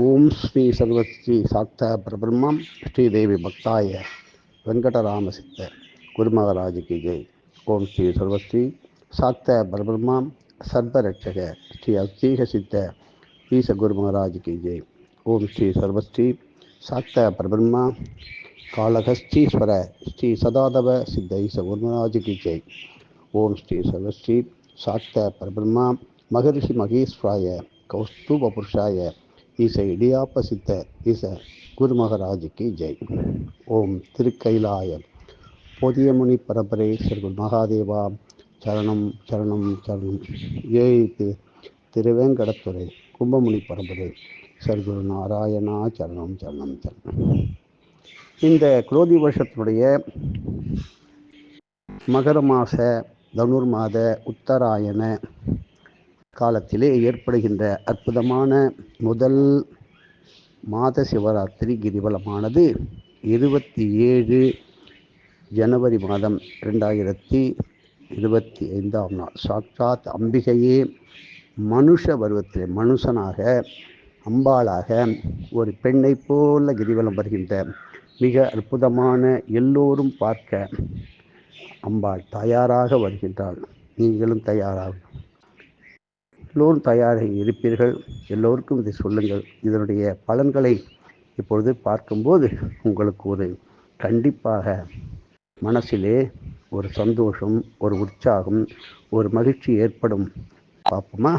ஓம் ஸ்ரீ சர்வஸ்ரீ சாத்த பிரபிரம்மம் ஸ்ரீதேவி பக்தாய வெங்கடராம சித்த குருமகராஜுக்கு ஜெய். ஓம் ஸ்ரீ சர்வஸ்ரீ சாத்த பிரபிரம்மம் சர்வரட்சக ஸ்ரீ அஸ்ரீக சித்த ஈச குருமகராஜுக்கு ஜெய். ஓம் ஸ்ரீ சர்வஸ்ரீ சாத்த பிரபிரம்மா காலகஸ்தீஸ்வர ஸ்ரீ சதாதவ சித்த ஈச குருமராஜுக்கு ஜெய். ஓம் ஸ்ரீ சர்வஸ்ரீ சாத்த பிரபிரம்மா மகரிஷி மகேஸ்வராய கௌஸ்தூப புருஷாய ஈச இடியாப்ப சித்த ஈச குருமகராஜுக்கு ஜெய். ஓம் திருக்கைலாய பொதியமுனி பரம்பரை ஸ்ரீ மகாதேவா சரணம் சரணம் சரணம். ஏய் திருவேங்கடத்துறை கும்பமுனி பரம்பரை சர்க்குரு நாராயணா சரணம் சரணம் சரணம். இந்த குரோதி வருஷத்தினுடைய மகர மாச தனுர் மாத உத்தராயண காலத்திலே ஏற்படுகின்ற அற்புதமான முதல் மாத சிவராத்திரி கிரிவலமானது இருபத்தி ஏழு ஜனவரி மாதம் ரெண்டாயிரத்தி இருபத்தி ஐந்தாம் நாள். சாட்சாத் அம்பிகையே மனுஷ பருவத்திலே மனுஷனாக அம்பாளாக ஒரு பெண்ணை போல கிரிவலம் வருகின்ற மிக அற்புதமான எல்லோரும் பார்க்க அம்பாள் தயாராக வருகின்றாள். நீங்களும் தயாராகும் எல்லோரும் தயாராக இருப்பீர்கள். எல்லோருக்கும் இதை சொல்லுங்கள். இதனுடைய பலன்களை இப்பொழுது பார்க்கும்போது உங்களுக்கு ஒரு கண்டிப்பாக மனசிலே ஒரு சந்தோஷம் ஒரு உற்சாகம் ஒரு மகிழ்ச்சி ஏற்படும். பார்ப்போமா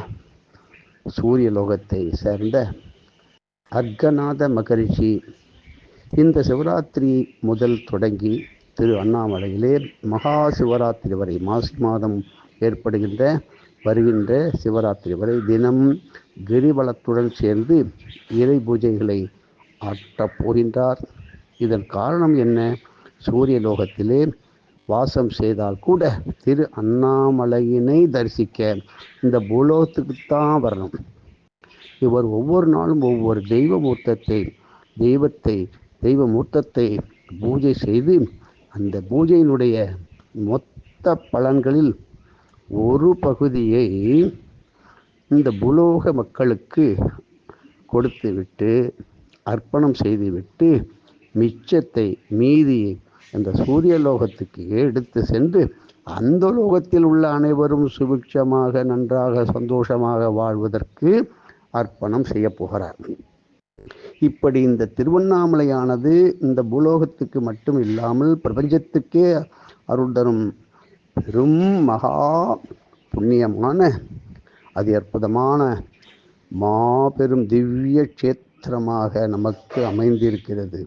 சூரிய லோகத்தை சேர்ந்த அர்க்கநாத மகரிஷி இந்த சிவராத்திரி முதல் தொடங்கி திரு அண்ணாமலையிலே மகா சிவராத்திரி வரை மாசி மாதம் ஏற்படுகின்ற வருகின்ற சிவராத்திரி வரை தினம் கிரிவலத்துடன் சேர்ந்து இறை பூஜைகளை ஆற்றப் போகின்றார். இதன் காரணம் என்ன? சூரிய லோகத்திலே வாசம் செய்தால் கூட திரு அண்ணாமலையினை தரிசிக்க இந்த பூலோகத்துக்குத்தான் வரணும். இவர் ஒவ்வொரு நாளும் ஒவ்வொரு தெய்வ மூர்த்தத்தை தெய்வத்தை தெய்வ மூர்த்தத்தை பூஜை செய்து அந்த பூஜையினுடைய மொத்த பலன்களில் ஒரு பகுதியை இந்த புலோக மக்களுக்கு கொடுத்துவிட்டு அர்ப்பணம் செய்துவிட்டு மிச்சத்தை மீதியை அந்த சூரிய லோகத்துக்கு எடுத்து சென்று அந்த லோகத்தில் உள்ள அனைவரும் சுபிக்ஷமாக நன்றாக சந்தோஷமாக வாழ்வதற்கு அர்ப்பணம் செய்ய போகிறார். இப்படி இந்த திருவண்ணாமலையானது இந்த பூலோகத்துக்கு மட்டும் இல்லாமல் பிரபஞ்சத்துக்கே அருள் தரும் பெரும் மகா புண்ணியமான அது அற்புதமான மாபெரும் திவ்ய க்ஷேத்திரமாக நமக்கு அமைந்திருக்கிறது.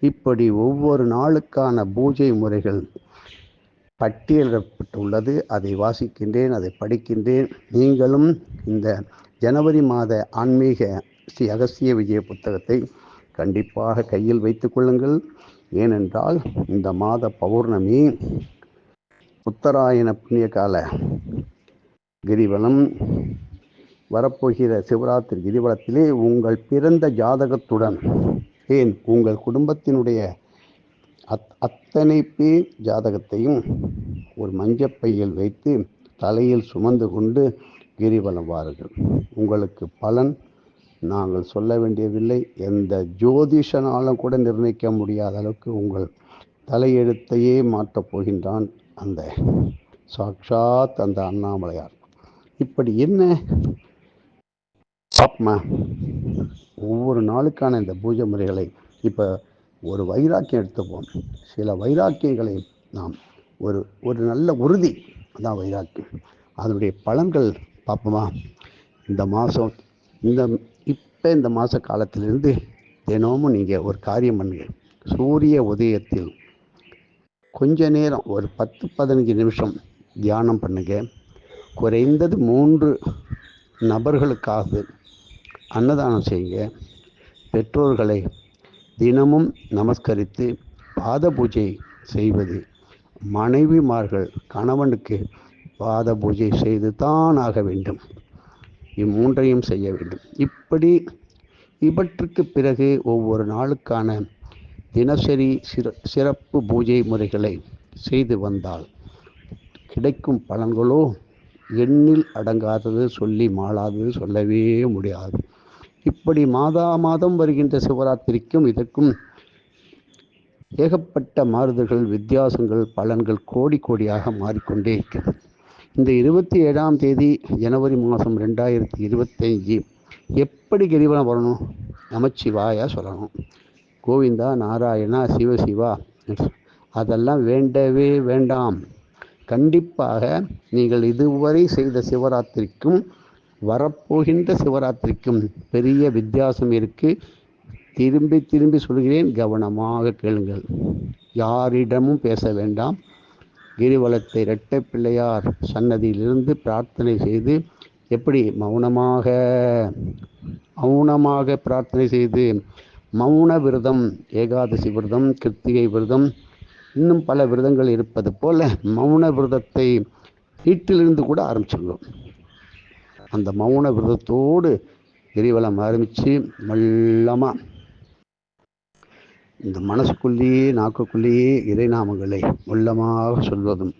இப்படி ஒவ்வொரு நாளுக்கான பூஜை முறைகள் பட்டியலிடப்பட்டுள்ளது. அதை வாசிக்கின்றேன் அதை படிக்கின்றேன். நீங்களும் இந்த ஜனவரி மாத ஆன்மீக ஸ்ரீ அகசிய விஜய புத்தகத்தை கண்டிப்பாக கையில் வைத்துக்கொள்ளுங்கள் ஏனென்றால் இந்த மாத பௌர்ணமி உத்தராயண புண்ணிய கால கிரிவலம் வரப்போகிற சிவராத்திரி கிரிவலத்திலே உங்கள் பிறந்த ஜாதகத்துடன் ஏன் உங்கள் குடும்பத்தினுடைய அத் அத்தனை பேர் ஜாதகத்தையும் ஒரு மஞ்சப்பையில் வைத்து தலையில் சுமந்து கொண்டு கிரிவலம் வாருங்கள். உங்களுக்கு பலன் நாங்கள் சொல்ல வேண்டியதில்லை. எந்த ஜோதிஷனாலும் கூட நிர்ணயிக்க முடியாத அளவுக்கு உங்கள் தலையெழுத்தையே மாற்றப் போகின்றான் அந்த சாக்ஷாத் அந்த அண்ணாமலையார். இப்படி என்ன? பாப்மா ஒவ்வொரு நாளுக்கான இந்த பூஜை முறைகளை இப்போ ஒரு வைராக்கியம் எடுத்துப்போம். சில வைராக்கியங்களை நாம் ஒரு ஒரு நல்ல உறுதி. அதான் வைராக்கியம். அதனுடைய பலன்கள் பார்ப்போமா? இந்த மாதம் இந்த இப்போ இந்த மாத காலத்திலிருந்து தினமும் நீங்கள் ஒரு காரியம் பண்ணுங்க. சூரிய உதயத்தில் கொஞ்ச நேரம் ஒரு பத்து பதினஞ்சு நிமிஷம் தியானம் பண்ணுங்க. குறைந்தது மூன்று நபர்களுக்காக அன்னதானம் செய்யுங்க. பெற்றோர்களை தினமும் நமஸ்கரித்து பாத பூஜை செய்வது மனைவிமார்கள் கணவனுக்கு பாத பூஜை செய்து தான் ஆக வேண்டும். இம்மூன்றையும் செய்ய வேண்டும். இப்படி இவற்றுக்கு பிறகு ஒவ்வொரு நாளுக்கான தினசரி சிற சிறப்பு பூஜை முறைகளை செய்து வந்தால் கிடைக்கும் பலன்களோ எண்ணில் அடங்காதது சொல்லி மாளாதது சொல்லவே முடியாது. இப்படி மாதா மாதம் வருகின்ற சிவராத்திரிக்கும் இதற்கும் ஏகப்பட்ட மாறுதல்கள் வித்தியாசங்கள் பலன்கள் கோடி கோடியாக மாறிக்கொண்டே இருக்கிறது. இந்த இருபத்தி ஏழாம் தேதி ஜனவரி மாதம் ரெண்டாயிரத்தி இருபத்தஞ்சி எப்படி கிரிவலம் வரணும்? நமச்சிவாயா சொல்லணும். கோவிந்தா நாராயணா சிவசிவா அதெல்லாம் வேண்டவே வேண்டாம். கண்டிப்பாக நீங்கள் இதுவரை செய்த சிவராத்திரிக்கும் வரப்போகின்ற சிவராத்திரிக்கும் பெரிய வித்தியாசம் இருக்குது திரும்பி திரும்பி சொல்கிறேன் கவனமாக கேளுங்கள். யாரிடமும் பேச வேண்டாம். கிரிவலத்தை இரட்டை பிள்ளையார் சன்னதியிலிருந்து பிரார்த்தனை செய்து எப்படி? மௌனமாக. மௌனமாக பிரார்த்தனை செய்து மௌன விரதம் ஏகாதசி விரதம் கிருத்திகை விரதம் இன்னும் பல விரதங்கள் இருப்பது போல மௌன விரதத்தை வீட்டிலிருந்து கூட ஆரம்பிச்சிடுவோம் அந்த மௌன விரதத்தோடு கிரிவலம் ஆரம்பித்து மெல்லமாக இந்த மனசுக்குள்ளேயே நாக்குக்குள்ளேயே இறைநாமங்களை உள்ளமாக சொல்வதும்.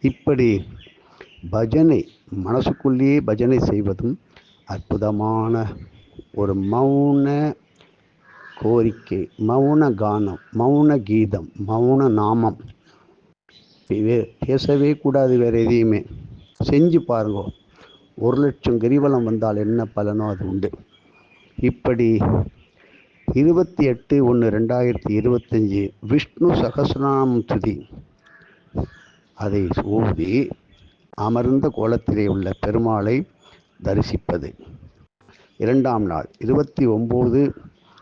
இப்படி பஜனை மனசுக்குள்ளேயே பஜனை செய்வதும் அற்புதமான ஒரு மௌன கோரிக்கை மௌன கானம் மௌன கீதம் மௌன நாமம். பேசவே கூடாது வேறு எதையுமே. செஞ்சு பாருங்க. ஒரு லட்சம் கிரிவலம் வந்தால் என்ன பலனோ அது உண்டு. இப்படி இருபத்தி எட்டு ஒன்று ரெண்டாயிரத்தி இருபத்தஞ்சி விஷ்ணு சகசிரநாமம் துதி. அதை ஊதி அமர்ந்த கோலத்திலே உள்ள பெருமாளை தரிசிப்பது. இரண்டாம் நாள் இருபத்தி ஒம்பது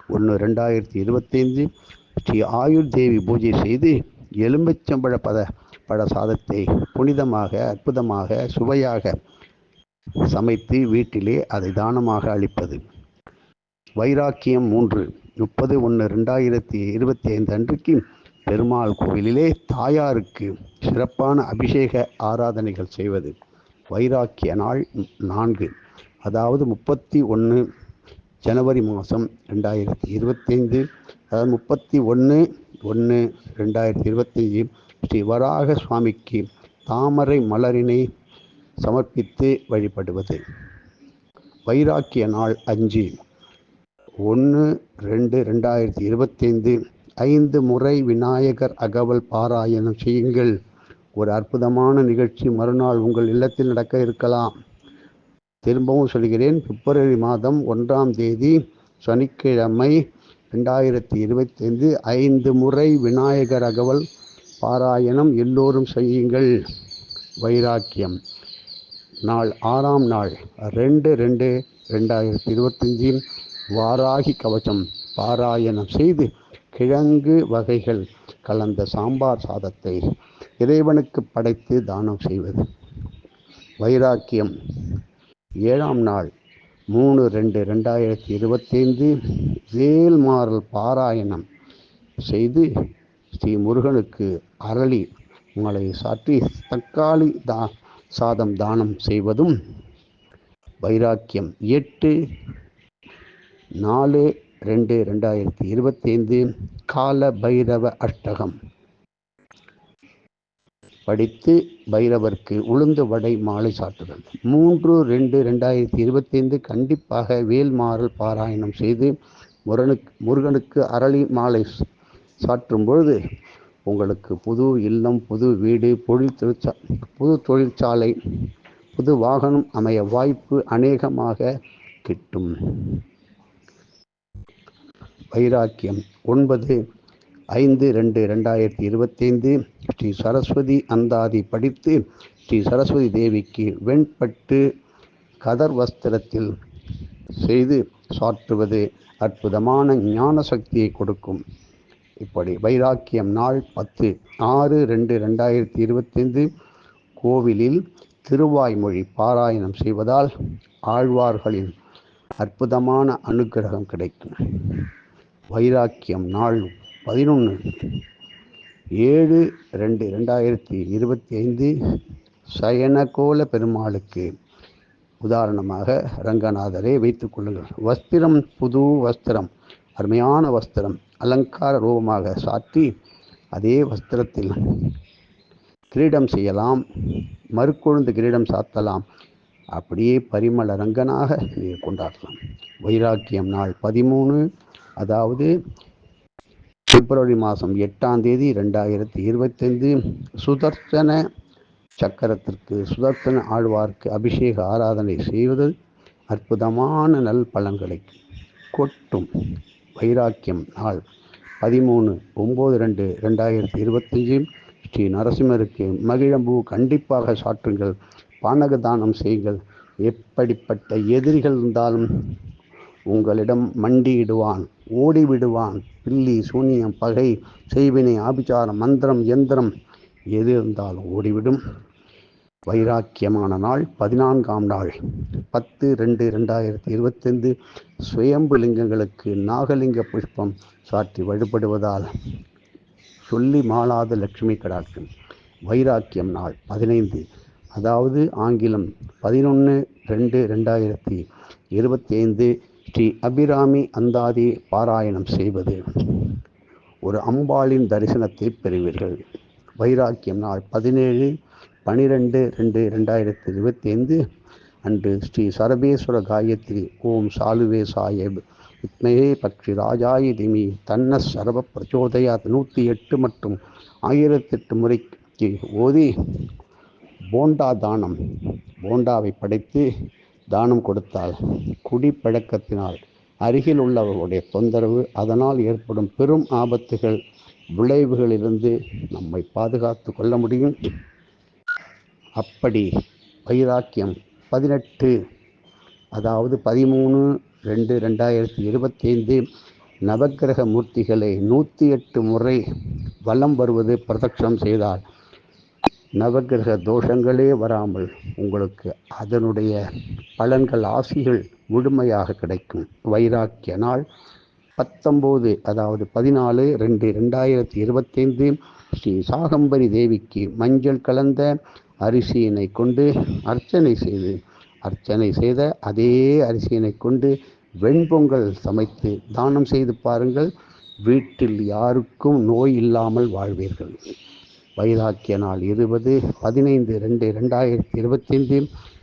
ஒன்று ரெண்டாயிரத்தி இருபத்தைந்து ஸ்ரீ ஆயுர் தேவி பூஜை செய்து எலும்பச்சம்பழ பத பழ சாதத்தை புனிதமாக அற்புதமாக சுவையாக சமைத்து வீட்டிலே அதை தானமாக அளிப்பது. வைராக்கியம் மூன்று முப்பது ஒன்று ரெண்டாயிரத்தி இருபத்தி ஐந்து அன்றைக்கு பெருமாள் கோவிலிலே தாயாருக்கு சிறப்பான அபிஷேக ஆராதனைகள் செய்வது. வைராக்கிய நாள் நான்கு. அதாவது முப்பத்தி ஒன்று ஜனவரி மாதம் ரெண்டாயிரத்தி இருபத்தைந்து. அதாவது முப்பத்தி ஒன்று ஒன்று ரெண்டாயிரத்தி இருபத்தஞ்சி ஸ்ரீ வராக சுவாமிக்கு தாமரை மலரினை சமர்ப்பித்து வழிபடுவது. வைராக்கிய நாள் அஞ்சு. ஒன்று ரெண்டு ரெண்டாயிரத்தி இருபத்தைந்து. ஐந்து முறை விநாயகர் அகவல் பாராயணம் செய்யுங்கள். ஒரு அற்புதமான நிகழ்ச்சி மறுநாள் உங்கள் இல்லத்தில் நடக்க இருக்கலாம். திரும்பவும் சொல்கிறேன் பிப்ரவரி மாதம் ஒன்றாம் தேதி சனிக்கிழமை ரெண்டாயிரத்தி இருபத்தைந்து ஐந்து முறை விநாயகர் அகவல் பாராயணம் எல்லோரும் செய்யுங்கள். வைராக்கியம். நாள் ஆறாம் நாள் ரெண்டு ரெண்டு ரெண்டாயிரத்தி இருபத்தஞ்சி வாராகி கவசம் பாராயணம் செய்து கிழங்கு வகைகள் கலந்த சாம்பார் சாதத்தை இறைவனுக்கு படைத்து தானம் செய்வது. வைராக்கியம். ஏழாம் நாள் மூணு ரெண்டு ரெண்டாயிரத்தி இருபத்தைந்து வேல்மாறல் பாராயணம் செய்து ஸ்ரீ முருகனுக்கு அரளி உங்களை சாற்றி தக்காளி தா சாதம் தானம் செய்வதும் வைராக்கியம். எட்டு நாலு ரெண்டு ரெண்டாயிரத்தி இருபத்தைந்து கால பைரவ அஷ்டகம். படித்து பைரவருக்கு உளுந்து வடை மாலை சாட்டுதல் மூன்று ரெண்டு ரெண்டாயிரத்தி இருபத்தைந்து கண்டிப்பாக வேல்மாறல் பாராயணம் செய்து முருகனுக்கு முருகனுக்கு அரளி மாலை சாற்றும் பொழுது உங்களுக்கு புது இல்லம் புது வீடு பொழில் தொழிற்சா புது தொழிற்சாலை புது வாகனம் அமைய வாய்ப்பு அநேகமாக கிட்டும். வைராக்கியம் ஒன்பது ஐந்து ரெண்டு ரெண்டாயிரத்தி இருபத்தைந்து ஸ்ரீ சரஸ்வதி அந்தாதி படித்து ஸ்ரீ சரஸ்வதி தேவிக்கு வெண்பட்டு கதர் வஸ்திரத்தில் செய்து சாற்றுவது அற்புதமான ஞான சக்தியை கொடுக்கும். இப்படி வைராக்கியம் நாள் பத்து ஆறு ரெண்டு ரெண்டாயிரத்தி இருபத்தைந்து கோவிலில் திருவாய்மொழி பாராயணம் செய்வதால் ஆழ்வார்களின் அற்புதமான அனுக்கிரகம் கிடைக்கும். வைராக்கியம் நாள் பதினொன்று ஏழு ரெண்டு ரெண்டாயிரத்தி இருபத்தி ஐந்து சயனகோல பெருமாளுக்கு உதாரணமாக ரங்கநாதரை வைத்துக் கொள்ளுங்கள். வஸ்திரம் புது வஸ்திரம் அருமையான வஸ்திரம் அலங்கார ரூபமாக சாற்றி அதே வஸ்திரத்தில் கிரீடம் செய்யலாம் மறுக்கொழுந்து கிரீடம் சாத்தலாம். அப்படியே பரிமள ரங்கனாக நீங்கள் கொண்டாடலாம். வைராக்கியம் நாள் பதிமூணு அதாவது பிப்ரவரி மாதம் எட்டாம் தேதி ரெண்டாயிரத்தி இருபத்தைந்து சுதர்சன சக்கரத்திற்கு சுதர்சன ஆழ்வார்க்கு அபிஷேக ஆராதனை செய்வது அற்புதமான நல் பலன்களை கொட்டும். வைராக்கியம் நாள் பதிமூணு ஒம்பது ரெண்டு ரெண்டாயிரத்தி இருபத்தஞ்சு ஸ்ரீ நரசிம்மருக்கு மகிழம்பூ. கண்டிப்பாக சாற்றுங்கள். பானக தானம் செய்யுங்கள். எப்படிப்பட்ட எதிரிகள் இருந்தாலும் உங்களிடம் மண்டியிடுவான். ஓடிவிடுவான். பில்லி சூனியம் பகை செய்வினை ஆபிச்சாரம் மந்திரம் எந்திரம் எது இருந்தாலும் ஓடிவிடும். வைராக்கியமான நாள் பதினான்காம் நாள். பத்து ரெண்டு ரெண்டாயிரத்தி இருபத்தைந்து சுயம்பு லிங்கங்களுக்கு நாகலிங்க புஷ்பம் சாற்றி வழிபடுவதால் சொல்லி மாளாத லட்சுமி கடாட்சம். வைராக்கியம் நாள் பதினைந்து. அதாவது ஆங்கிலம் பதினொன்று ரெண்டு ரெண்டாயிரத்தி இருபத்தி ஐந்து ஸ்ரீ அபிராமி அந்தாதி பாராயணம் செய்வது. ஒரு அம்பாளின் தரிசனத்தை பெறுவீர்கள். வைராக்கியம் நாள் பதினேழு பனிரெண்டு ரெண்டு ரெண்டாயிரத்தி இருபத்தி ஐந்து அன்று ஸ்ரீ சரபேஸ்வர காயத்ரி ஓம் சாலுவே சாயப் வித்மயே பக்ஷி ராஜாயி திமி தன்ன சரப பிரச்சோதயாத் நூற்றி எட்டு மற்றும் ஆயிரத்தெட்டு முறைக்கு ஓதி போண்டா தானம். போண்டாவை படைத்து தானம் கொடுத்தால் குடிப்பழக்கத்தினால் அருகில் உள்ளவர்களுடைய தொந்தரவு அதனால் ஏற்படும் பெரும் ஆபத்துகள் விளைவுகளிலிருந்து நம்மை பாதுகாத்து கொள்ள முடியும். அப்படி வைராக்கியம் பதினெட்டு அதாவது பதிமூணு ரெண்டு ரெண்டாயிரத்தி இருபத்தி ஐந்து நவக்கிரக மூர்த்திகளை நூற்றி எட்டு முறை வலம் வருவது பிரதட்சணம் செய்தால் நவக்கிரக தோஷங்களே வராமல் உங்களுக்கு அதனுடைய பலன்கள் ஆசிகள் முழுமையாக கிடைக்கும். வைராக்கிய நாள் பத்தொம்போது அதாவது பதினாலு ரெண்டு ரெண்டாயிரத்தி இருபத்தைந்து ஸ்ரீ சாகம்பரி தேவிக்கு மஞ்சள் கலந்த அரிசியினை கொண்டு அர்ச்சனை செய்து அர்ச்சனை செய்த அதே அரிசியினை கொண்டு வெண்பொங்கல் சமைத்து தானம் செய்து பாருங்கள். வீட்டில் யாருக்கும் நோய் இல்லாமல் வாழ்வீர்கள். வைராக்கிய நாள் இருபது பதினைந்து ரெண்டு ரெண்டாயிரத்தி இருபத்தைந்து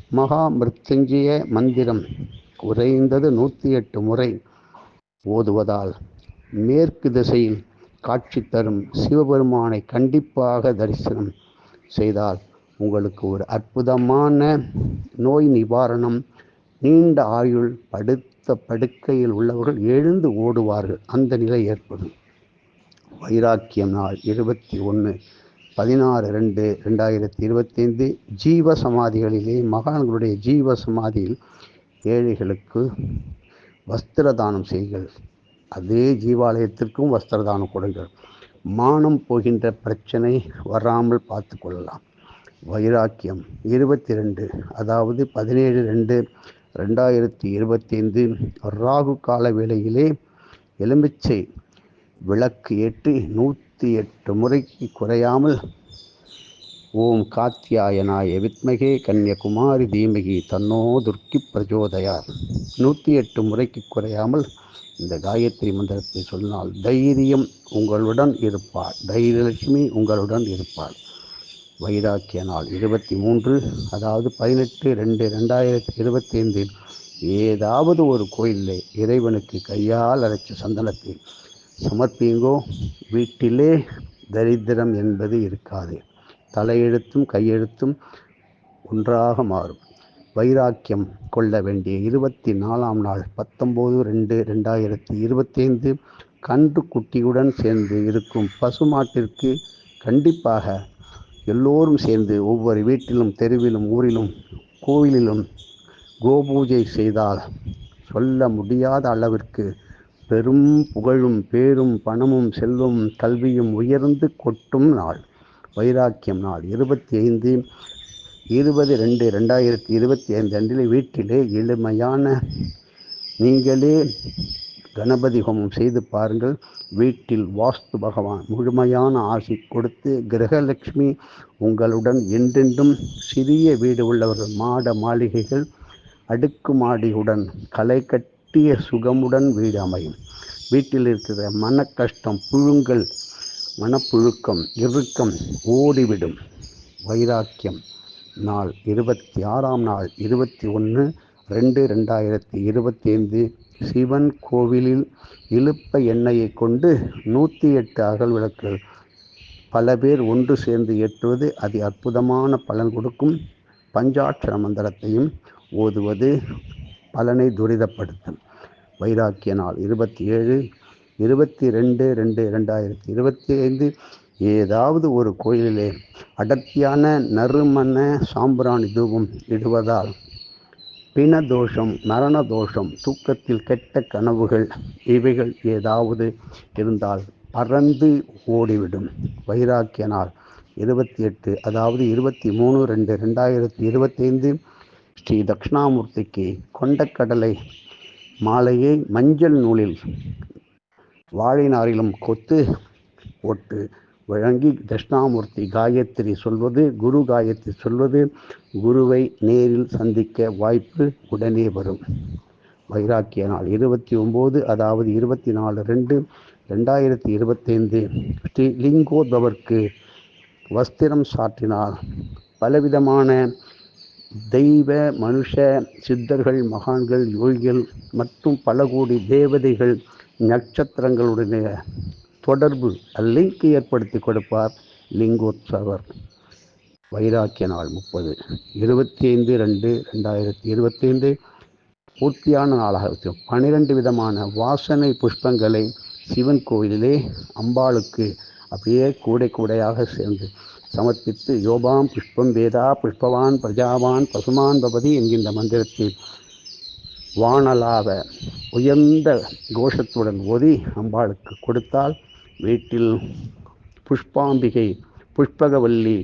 மகா மிருத்யுஞ்சய மந்திரம் குறைந்தது நூற்றி எட்டு முறை ஓதுவதால் மேற்கு திசையில் காட்சி தரும் சிவபெருமானை கண்டிப்பாக தரிசனம் செய்தால் உங்களுக்கு ஒரு அற்புதமான நோய் நிவாரணம் நீண்ட ஆயுள் படுத்த படுக்கையில் உள்ளவர்கள் எழுந்து ஓடுவார்கள். அந்த நிலை ஏற்படும். வைராக்கியம் நாள் இருபத்தி ஒன்று பதினாறு ரெண்டு ரெண்டாயிரத்தி இருபத்தைந்து ஜீவ சமாதிகளிலே மகான்களுடைய ஜீவ சமாதியில் ஏழைகளுக்கு வஸ்திர தானம் செய்கள் அதே ஜீவாலயத்திற்கும் வஸ்திர தானம் கொடுங்கள். மானம் போகின்ற பிரச்சனை வராமல் பார்த்து கொள்ளலாம். வைராக்கியம் இருபத்தி ரெண்டு அதாவது பதினேழு ரெண்டு ரெண்டாயிரத்தி இருபத்தி ஐந்து ராகு கால வேளையிலே எலுமிச்சை விளக்கு ஏற்றி நூற்றி எட்டு முறைக்கு குறையாமல் ஓம் காத்தியாயனாய வித்மகே கன்யகுமாரி தீமகி தன்னோ துர்க்கி பிரஜோதயார். நூற்றி எட்டு முறைக்கு குறையாமல் இந்த காயத்ரி மந்திரத்தை சொன்னால் தைரியம் உங்களுடன் இருப்பார். தைரியலட்சுமி உங்களுடன் இருப்பார் வைராக்கிய நாள் இருபத்தி மூன்று அதாவது பதினெட்டு ரெண்டு ரெண்டாயிரத்தி இருபத்தி ஐந்தில் ஏதாவது ஒரு கோயிலில் இறைவனுக்கு கையால் அரைச்ச சந்தனத்தை சமர்ப்பிங்கோ வீட்டிலே தரித்திரம் என்பது இருக்காது. தலையெழுத்தும் கையெழுத்தும் ஒன்றாக மாறும். வைராக்கியம் கொள்ள வேண்டிய இருபத்தி நாலாம் நாள் பத்தொம்போது ரெண்டு ரெண்டாயிரத்தி இருபத்தைந்து கன்று குட்டியுடன் சேர்ந்து இருக்கும் பசுமாட்டிற்கு கண்டிப்பாக எல்லோரும் சேர்ந்து ஒவ்வொரு வீட்டிலும் தெருவிலும் ஊரிலும் கோவிலிலும் கோபூஜை செய்தால் சொல்ல முடியாத அளவிற்கு பெரும் புகழும் பேரும் பணமும் செல்வம் கல்வியும் உயர்ந்து கொட்டும் நாள் வைராக்கியம் நாள். இருபத்தி ஐந்து இருபது ரெண்டு ரெண்டாயிரத்தி இருபத்தி ஐந்து அன்றிலே வீட்டிலே எளிமையான நீங்களே கணபதி ஹோமம் செய்து பாருங்கள். வீட்டில் வாஸ்து பகவான் முழுமையான ஆசி கொடுத்து கிரகலட்சுமி உங்களுடன் என்றென்றும் சிறிய வீடு உள்ளவர்கள் மாட மாளிகைகள் அடுக்கு மாடியுடன் களை கட்டிய சுகமுடன் வீடு அமையும். வீட்டில் இருக்கிற மன கஷ்டம் புழுங்கல் மனப்புழுக்கம் இறுக்கம் ஓடிவிடும். வைராக்கியம் நாள் இருபத்தி ஆறாம் நாள் இருபத்தி ஒன்று ரெண்டு ரெண்டாயிரத்தி இருபத்தி ஐந்து சிவன் கோவிலில் இழுப்ப எண்ணெயை கொண்டு நூற்றி எட்டு அகல் விளக்குகள் பல பேர் ஒன்று சேர்ந்து ஏற்றுவது அதி அற்புதமான பலன் கொடுக்கும். பஞ்சாட்சர மந்திரத்தையும் ஓதுவது பலனை துரிதப்படுத்தும் வைராக்கிய நாள் இருபத்தி ஏழு இருபத்தி ரெண்டு ரெண்டு ரெண்டாயிரத்தி இருபத்தி ஐந்து ஏதாவது ஒரு கோயிலிலே அடர்த்தியான நறுமண சாம்பிராணி தூபம் இடுவதால் பிண தோஷம் மரண தோஷம் தூக்கத்தில் கெட்ட கனவுகள் இவைகள் ஏதாவது இருந்தால் பறந்து ஓடிவிடும். வைராக்கிய நாள் இருபத்தி எட்டு அதாவது இருபத்தி மூணு ரெண்டு ரெண்டாயிரத்தி இருபத்தைந்து. ஸ்ரீ தட்சிணாமூர்த்திக்கு கொண்டக்கடலை மாலையை மஞ்சள் நூலில் வாழினாரிலும் கொத்து போட்டு வழங்கி தட்சிணாமூர்த்தி காயத்ரி சொல்வது குரு காயத்ரி சொல்வது குருவை நேரில் சந்திக்க வாய்ப்பு உடனே வரும். வைராக்கிய நாள் இருபத்தி ஒம்பது அதாவது இருபத்தி நாலு ரெண்டு ரெண்டாயிரத்தி இருபத்தைந்து. ஸ்ரீ லிங்கோதவர்க்கு வஸ்திரம் சாற்றினால் பலவிதமான தெய்வ மனுஷ சித்தர்கள் மகான்கள் யோகிகள் மற்றும் பல கோடி தேவதைகள் நட்சத்திரங்களுடைய தொடர்பு லிங்க் ஏற்படுத்தி கொடுப்பார் லிங்கோத்சவர். வைராக்கிய நாள் முப்பது. இருபத்தி ஐந்து ரெண்டு ரெண்டாயிரத்தி இருபத்தி ஐந்து பூர்த்தியான நாளாக இருக்கும் பன்னிரெண்டு விதமான வாசனை புஷ்பங்களை சிவன் கோயிலிலே அம்பாளுக்கு அப்படியே கூடை கூடையாக சேர்ந்து சமர்ப்பித்து யோபாம் புஷ்பம் வேதா புஷ்பவான் பிரஜாவான் பசுமான் பவதி என்கின்ற மந்திரத்தில் வானலாக உயர்ந்த கோஷத்துடன் ஓதி அம்பாளுக்கு கொடுத்தால் வீட்டில் புஷ்பாம்பிகை புஷ்பகவல்லி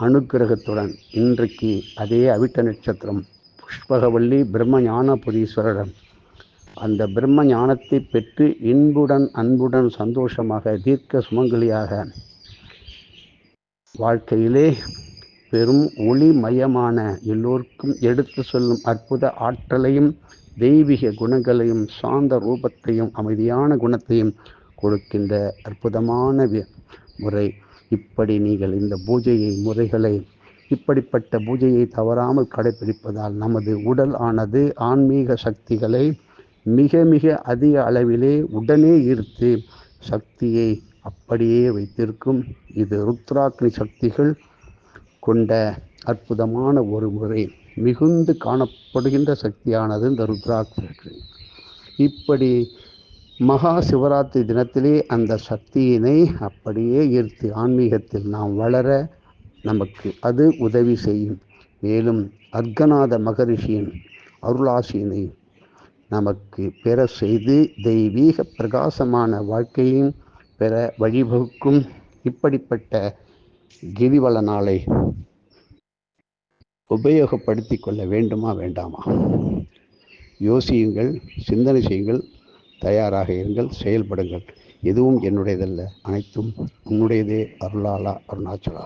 அனுக்கிரகத்துடன் இன்றைக்கு அதே அவிட்ட நட்சத்திரம் புஷ்பகவல்லி பிரம்ம ஞானபுரீஸ்வரர் அந்த பிரம்ம ஞானத்தை பெற்று இன்புடன் அன்புடன் சந்தோஷமாக தீர்க்க சுமங்கலியாக வாழ்க்கையிலே பெரும் ஒளிமயமான எல்லோருக்கும் எடுத்து சொல்லும் அற்புத ஆற்றலையும் தெய்வீக குணங்களையும் சாந்த ரூபத்தையும் அமைதியான குணத்தையும் கொடுக்கின்ற அற்புதமான முறை. இப்படி நீங்கள் இந்த பூஜையை முறைகளை இப்படிப்பட்ட பூஜையை தவறாமல் கடைபிடிப்பதால் நமது உடல் ஆனது ஆன்மீக சக்திகளை மிக மிக அதிக அளவிலே உடனே ஈர்த்து சக்தியை அப்படியே வைத்திருக்கும். இது ருத்ராக்னி சக்திகள் கொண்ட அற்புதமான ஒரு முறை. மிகுந்து காணப்படுகின்ற சக்தியானது இந்த ருத்ராக்னி இப்படி மகா சிவராத்திரி தினத்திலே அந்த சக்தியினை அப்படியே ஈர்த்து ஆன்மீகத்தில் நாம் வளர நமக்கு அது உதவி செய்யும். மேலும் அர்க்கநாத மகரிஷியின் அருளாசியினை நமக்கு பெற செய்து தெய்வீக பிரகாசமான வாழ்க்கையும் பெற வழிவகுக்கும் இப்படிப்பட்ட கிரிவல நாளை உபயோகப்படுத்தி கொள்ள வேண்டுமா வேண்டாமா? யோசியுங்கள் சிந்தனை செய்யுங்கள் தயாராக இருங்கள் செயல்படுங்கள். எதுவும் என்னுடையதல்ல அனைத்தும் உன்னுடையதே அருளாலா அருணாச்சலா.